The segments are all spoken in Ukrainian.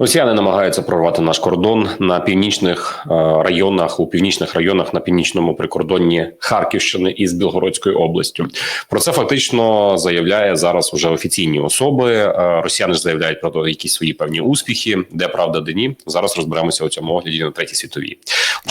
Росіяни намагаються прорвати наш кордон на північних е, районах у північних районах на північному прикордонні Харківщини із Білгородською областю. Про це фактично заявляє зараз уже офіційні особи. Е, Росіяни ж заявляють про якісь свої певні успіхи, де правда, де ні. Зараз розберемося у цьому огляді на третій світовій.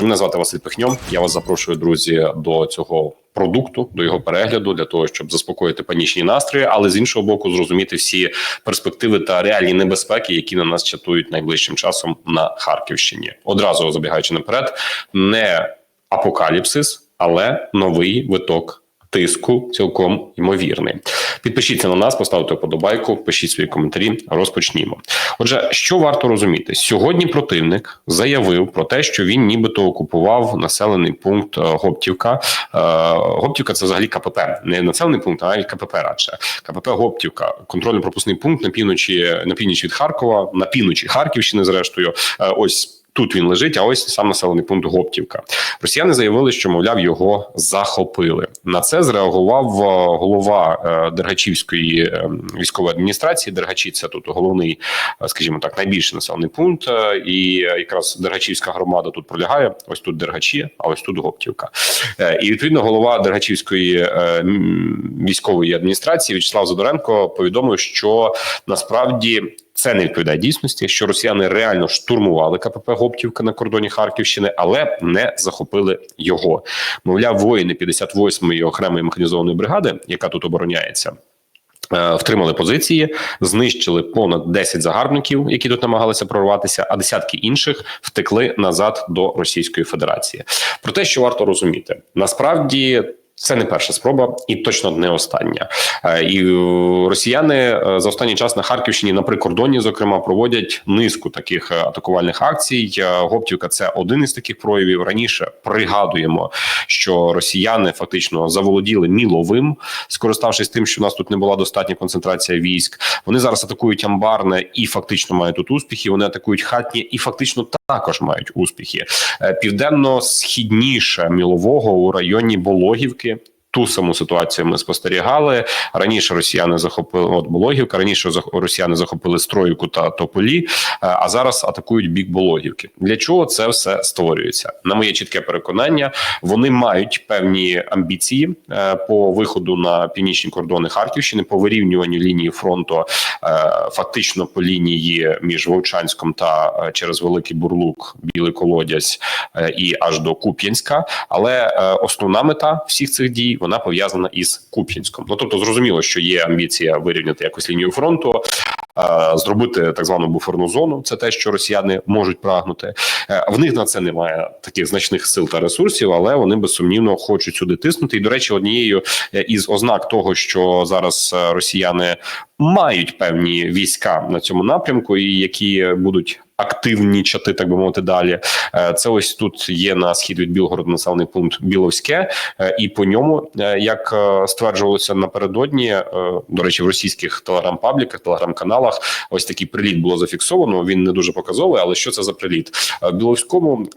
Мене звати Василь Пихньом. Я вас запрошую, друзі, до цього. Продукту до його перегляду для того, щоб заспокоїти панічні настрої, але з іншого боку, зрозуміти всі перспективи та реальні небезпеки, які на нас чатують найближчим часом на Харківщині. Одразу забігаючи наперед, не апокаліпсис, але новий виток. Тиску цілком ймовірний. Підпишіться на нас, поставте вподобайку, пишіть свої коментарі. Розпочнімо. Отже, що варто розуміти, сьогодні противник заявив про те, що він нібито окупував населений пункт е, Гоптівка. Е, Гоптівка це взагалі КПП, не населений пункт, а КПП радше. КПП Гоптівка, контрольно-пропускний пункт на півночі на північ від Харкова, на півночі Харківщини. Зрештою, Е, ось. Тут він лежить, а ось сам населений пункт Гоптівка. Росіяни заявили, що мовляв його захопили. На це зреагував е, голова е, Дергачівської е, військової адміністрації. Дергачі це тут головний, скажімо так, найбільший населений пункт. І якраз Дергачівська громада тут пролягає. Ось тут Дергачі, а ось тут Гоптівка. І відповідно голова Дергачівської військової адміністрації В'ячеслав Задоренко повідомив, що насправді. Це не відповідає дійсності, що росіяни реально штурмували КПП Гоптівка на кордоні Харківщини, але не захопили його. Мовляв, воїни 58-ї окремої механізованої бригади, яка тут обороняється. е, Втримали позиції, знищили понад 10 загарбників, які тут намагалися прорватися, а десятки інших втекли назад до Російської Федерації. Про те, що варто розуміти, насправді. Це не перша спроба, і точно не остання. Е, І е, росіяни е, за останній час на Харківщині на прикордонні, зокрема, проводять низку таких атакувальних акцій. Гоптівка це один із таких проявів. Раніше пригадуємо, що росіяни фактично заволоділи міловим, скориставшись тим, що в нас тут не була достатня концентрація військ. Вони зараз атакують амбарне і фактично мають тут успіхи. Вони атакують хатні і фактично також мають успіхи. Е, Південно-східніше мілового у районі Бологівки. Ту саму ситуацію ми спостерігали раніше. Росіяни захопили от Бологівка. Раніше росіяни захопили Стройку та Тополі, а зараз атакують бік Бологівки. Для чого це все створюється? На моє чітке переконання, вони мають певні амбіції е, по виходу на північні кордони Харківщини, по вирівнюванню лінії фронту, е, фактично по лінії між Вовчанськом та е, через Великий Бурлук, Білий Колодязь е, і аж до Куп'янська. Але е, основна мета всіх цих дій вона пов'язана із Куп'янськом. Ну тобто, зрозуміло, що є амбіція вирівняти якось лінію фронту. Е, Зробити так звану буферну зону, це те, що росіяни можуть прагнути. Е, В них на це немає таких значних сил та ресурсів, але вони безсумнівно хочуть сюди тиснути. І до речі, однією е, із ознак того, що зараз росіяни мають певні війська на цьому напрямку, і які будуть активнічати, так би мовити, далі. Е, Це ось тут є на схід від Білгороду населений пункт Біловське, е, і по ньому, е, як стверджувалося напередодні, до речі, в російських телеграм-пабліках, телеграм-каналах, ось такий приліт було зафіксовано. Він не дуже показовий, але що це за приліт? В Біловському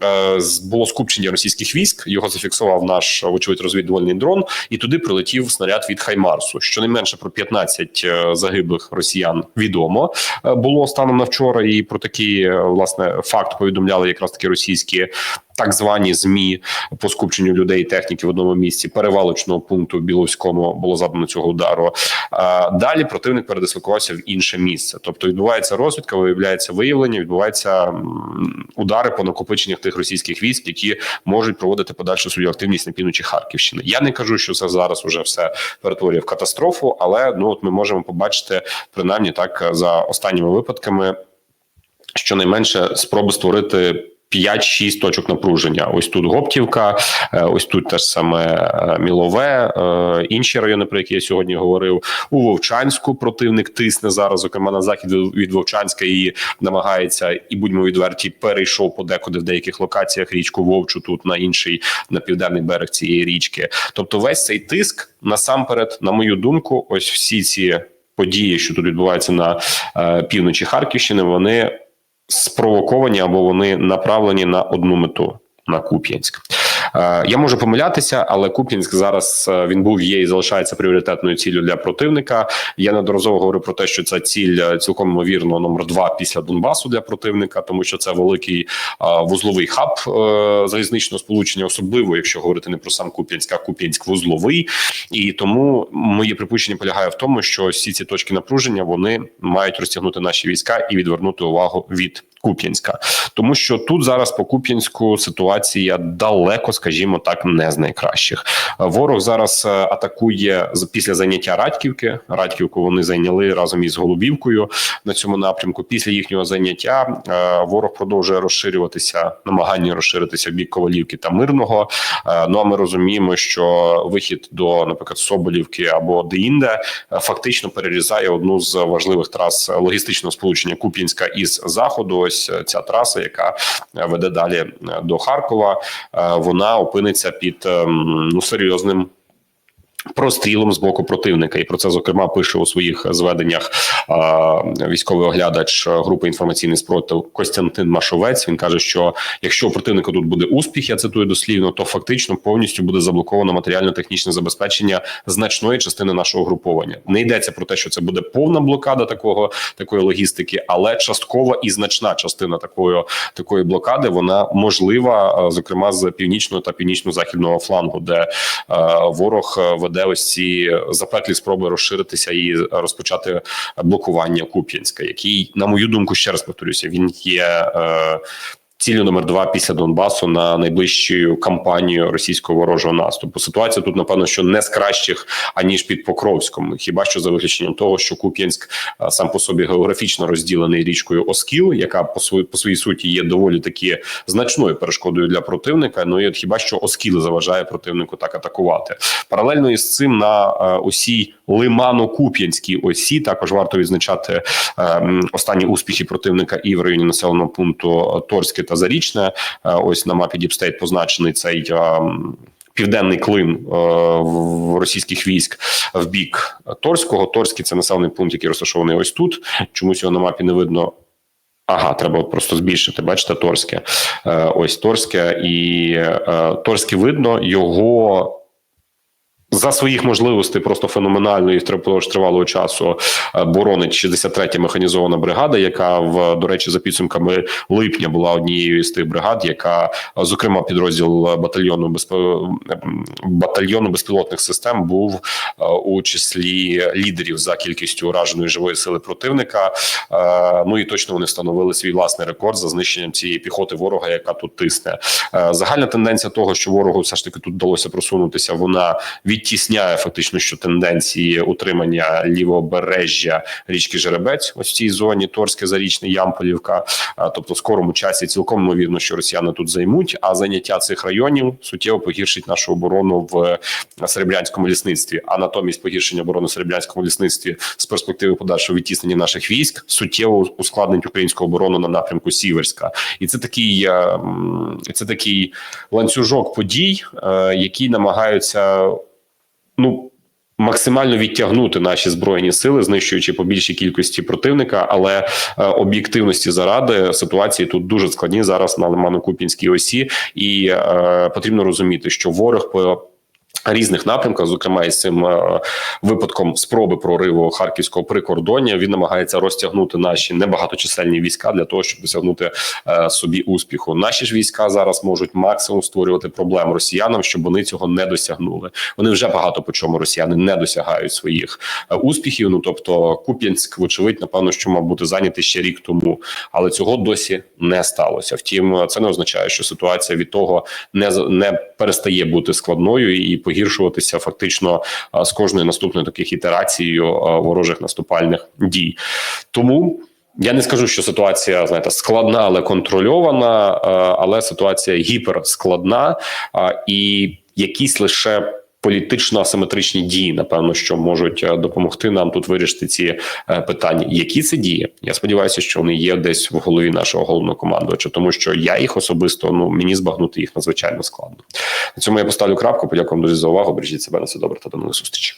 було скупчення російських військ. Його зафіксував наш вочевидь розвідувальний дрон, і туди прилетів снаряд від Хаймарсу. Щонайменше про 15 е, загиблих росіян відомо е, було станом на вчора. І про такий е, власне факт повідомляли якраз таки російські. Так звані змі по скупченню людей і техніки в одному місці перевалочного пункту в Біловському було задано цього удару. Далі противник передислокувався в інше місце. Тобто відбувається розвідка, виявляється виявлення, відбуваються удари по накопиченнях тих російських військ, які можуть проводити подальшу свою активність на півночі Харківщини. Я не кажу, що це зараз уже все перетворює в катастрофу, але ну от ми можемо побачити принаймні так за останніми випадками щонайменше спроби створити. 5-6 точок напруження. Ось тут Гоптівка, е, ось тут теж саме е, Мілове, е, інші райони, про які я сьогодні говорив. У Вовчанську противник тисне зараз, зокрема на захід від- Вовчанська і намагається, і будьмо відверті, перейшов подекуди в деяких локаціях річку Вовчу, тут на інший на південний берег цієї річки. Тобто, весь цей тиск насамперед, на мою думку, ось всі ці події, що тут відбуваються на півночі Харківщини, вони спровоковані або вони направлені на одну мету на Куп'янськ. Е, Я можу помилятися, але Куп'янськ зараз е, він був є і залишається пріоритетною ціллю для противника. Я неодноразово говорю про те, що ця ціль е, цілком ймовірно номер два після Донбасу для противника, тому що це великий вузловий хаб залізничного сполучення, особливо якщо говорити не про сам Куп'янськ, а Куп'янськ вузловий. І тому моє припущення полягає в тому, що всі ці точки напруження вони мають розтягнути наші війська і відвернути увагу від. Куп'янська, тому що тут зараз по Куп'янську ситуація далеко, скажімо так, не з найкращих. Ворог зараз е, атакує після заняття Радьківки. Радьківку вони зайняли разом із Голубівкою на цьому напрямку. Після їхнього заняття е, ворог продовжує розширюватися, намагання розширитися в бік Ковалівки та Мирного. Е, Ну а ми розуміємо, що вихід до, наприклад, Соболівки або деінде фактично перерізає одну з важливих трас логістичного сполучення Куп'янська із заходу. Ось е, ця траса, яка е, веде далі е, до Харкова, вона опиниться під ем, ну серйозним. Прострілом з боку противника, і про це зокрема пише у своїх зведеннях е, військовий оглядач групи інформаційний спротив Костянтин Машовець. Він каже, що якщо у противника тут буде успіх, я цитую дослівно, то фактично повністю буде заблоковано матеріально-технічне забезпечення значної частини нашого груповання. Не йдеться про те, що це буде повна блокада такого такої логістики, але часткова і значна частина такої такої блокади вона можлива, зокрема з північного та північно-західного флангу, де е, ворог е, веде ось ці запеклі спроби розширитися і розпочати блокування Куп'янська, який, на мою думку, ще раз повторюся, він є. Е, Цілю номер два після Донбасу на найближчу кампанію російського ворожого наступу. Ситуація тут, напевно, що не з кращих аніж під Покровськом. Хіба що за виключенням того, що Куп'янськ сам по собі географічно розділений річкою Оскіл, яка по своїй по своїй суті є доволі таки значною перешкодою для противника. Ну і от хіба що Оскіл заважає противнику так атакувати? Паралельно із цим на е, осій Лимано-Куп'янській осі також варто відзначати е, останні успіхи противника і в районі населеного пункту Торське та Зарічне. Е, Ось на мапі Діпстейт позначений цей. е, Південний клин е, в російських військ в бік Торського. Торський це населений пункт, який розташований ось тут. Чомусь його на мапі не видно. Ага, треба просто збільшити. Бачите, Торське. Ось Торське, і Торське видно його. За своїх можливостей просто феноменально і впродовж тривалого часу е, боронить 63-я механізована бригада, яка в до речі за підсумками липня була однією з тих бригад, яка е, зокрема підрозділ батальйону безп... батальйону безпілотних систем був е, у числі лідерів за кількістю ураженої живої сили противника. Е, Ну і точно вони встановили свій власний рекорд за знищенням цієї піхоти ворога, яка тут тисне. Е, Загальна тенденція того, що ворогу все ж таки тут вдалося просунутися, вона відтісняє фактично що тенденції утримання лівобережжя річки Жеребець, ось в цій зоні Торське, Зарічне, Ямполівка. Тобто, в скорому часі цілком ймовірно, що росіяни тут займуть, а заняття цих районів суттєво погіршить нашу оборону в Серебрянському лісництві. А натомість погіршення оборони в Серебрянському лісництві з перспективи подальшого відтіснення наших військ суттєво ускладнить українську оборону на напрямку Сіверська, і це такий е, це такий ланцюжок подій, е, які намагаються ну. Максимально відтягнути наші збройні сили, знищуючи по більшій кількості противника, але е, об'єктивності заради ситуації тут дуже складні зараз на Лиману-Купінській осі, і е, потрібно розуміти, що ворог по різних напрямках, зокрема із цим е, випадком спроби прориву харківського прикордоння, він намагається розтягнути наші небагаточисельні війська для того, щоб досягнути е, собі успіху. Наші ж війська зараз можуть максимум створювати проблем росіянам, щоб вони цього не досягнули. Вони вже багато по чому росіяни не досягають своїх е, успіхів. Ну тобто, Куп'янськ, вочевидь, напевно, що мав бути зайнятий ще рік тому, але цього досі не сталося. Втім, це не означає, що ситуація від того не не перестає бути складною і погіршуватися фактично з кожною наступною таких ітерацією ворожих наступальних дій. Тому. Я не скажу, що ситуація знаєте складна, але контрольована, але ситуація гіперскладна і якісь лише політично асиметричні дії, напевно, що можуть е, допомогти нам тут вирішити ці е, питання. Які це дії? Я сподіваюся, що вони є десь в голові нашого головного командувача, тому що я їх особисто ну мені збагнути їх надзвичайно складно. На цьому я поставлю крапку. Подякую вам дуже за увагу. Бережіть себе на все добре та до нових зустрічей.